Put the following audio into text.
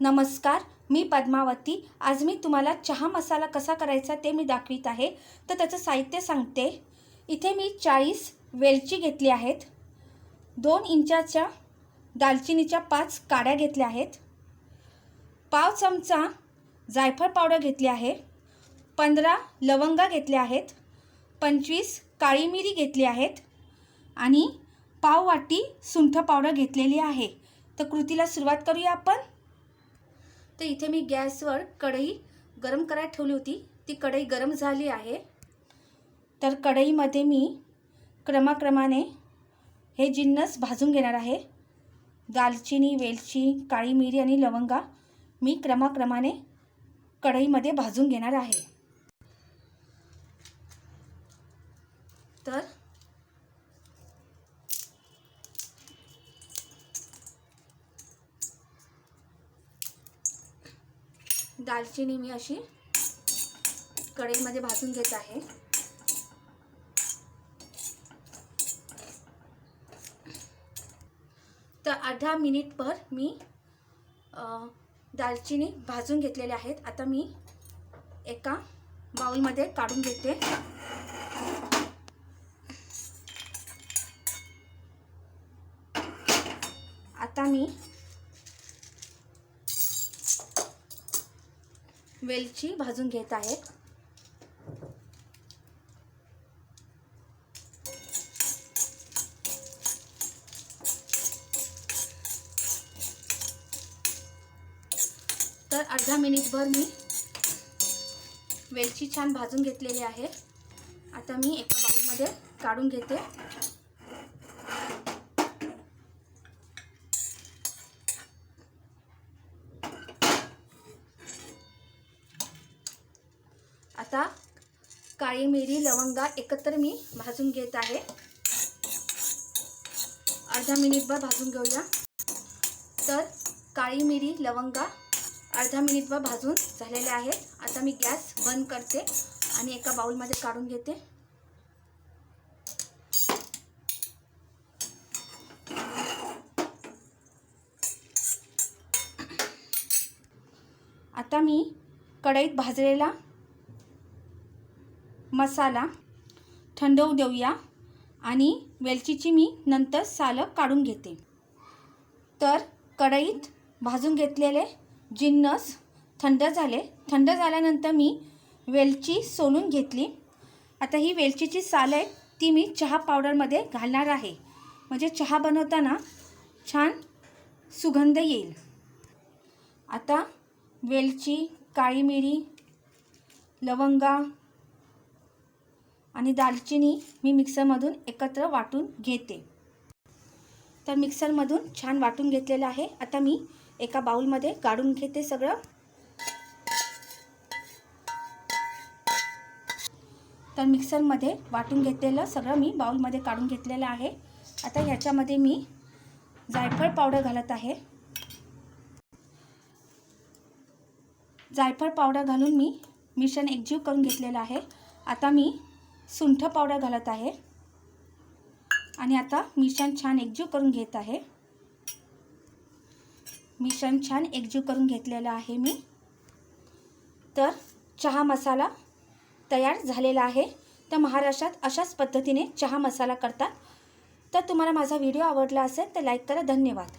नमस्कार मी पद्मावती. आज मी तुम्हाला चहा मसाला कसा करायचा ते मी दाखवित आहे. तर त्याचं साहित्य सांगते. इथे मी चाळीस वेलची घेतली आहेत. दोन इंचाच्या दालचिनीच्या पाच काड्या घेतल्या आहेत. पाव चमचा जायफळ पावडर घेतली आहे. पंधरा लवंगा घेतल्या आहेत. पंचवीस काळी मिरी घेतली आहेत. आणि पाव वाटी सुंठ पावडर घेतलेली आहे. तर कृतीला सुरुवात करूया आपण. तर इथे मी गॅसवर कढई गरम करायला ठेवली होती. ती कढई गरम झाली आहे. तर कढईमध्ये मी क्रमाक्रमाने हे जिन्नस भाजून घेणार आहे. दालचिनी वेलची काळी मिरी आणि लवंगा मी क्रमाक्रमाने कढईमध्ये भाजून घेणार आहे. तर दालचिनी मी अशी कढईमध्ये भाजून घेत आहे. तर अर्धा मिनिटभर मी दालचिनी भाजून घेतलेले आहेत. आता मी एका बाउलमध्ये काढून घेते. आता मी वेलची भाजून घेत आहे तर अर्धा मिनिटभर मी वेलची छान भाजून घेतलेली आहे. आता मी एका बाऊलमध्ये काढून घेते. आता काळी मिरी लवंगा एकत्र मी भाजून घेत आहे. अर्धा मिनिटभर भाजून घेऊया. तर काळी मिरी लवंगा अर्धा मिनिटभर भाजून झालेले आहेत. आता मी गॅस बंद करते आणि एका बाऊलमध्ये काढून घेते. आता मी कढईत भाजलेला मसाला थंड होऊ देऊया आणि वेलचीची मी नंतर सालं काढून घेते. तर कढईत भाजून घेतलेले जिन्नस थंड झाले. थंड झाल्यानंतर मी वेलची सोलून घेतली. आता ही वेलचीची साल आहे ती मी चहा पावडरमध्ये घालणार आहे. म्हणजे चहा बनवताना छान सुगंध येईल. आता वेलची काळी मिरी लवंगा आणि दालचिनी मी मिक्सरमधून एकत्र वाटून घेते. तर मिक्सरमधून छान वाटून घेतलेलं आहे. आता मी एका बाउलमध्ये काढून घेते सगळं. तर मिक्सरमध्ये वाटून घेतलेलं सगळं मी बाउलमध्ये काढून घेतलेलं आहे. आता ह्याच्यामध्ये मी जायफळ पावडर घालत आहे. जायफळ पावडर घालून मी मिश्रण एकजीव करून घेतलेलं आहे. आता मी सुंठ पावडर घालत आहे. आणि आता मिश्रण छान एकजीव करून घेत आहे. मिश्रण छान एकजीव करून घेतलेलं आहे मी. तर चहा मसाला तयार झालेला आहे. तर महाराष्ट्रात अशाच पद्धतीने चहा मसाला करतात. तर तुम्हाला माझा व्हिडिओ आवडला असेल तर लाईक करा. धन्यवाद.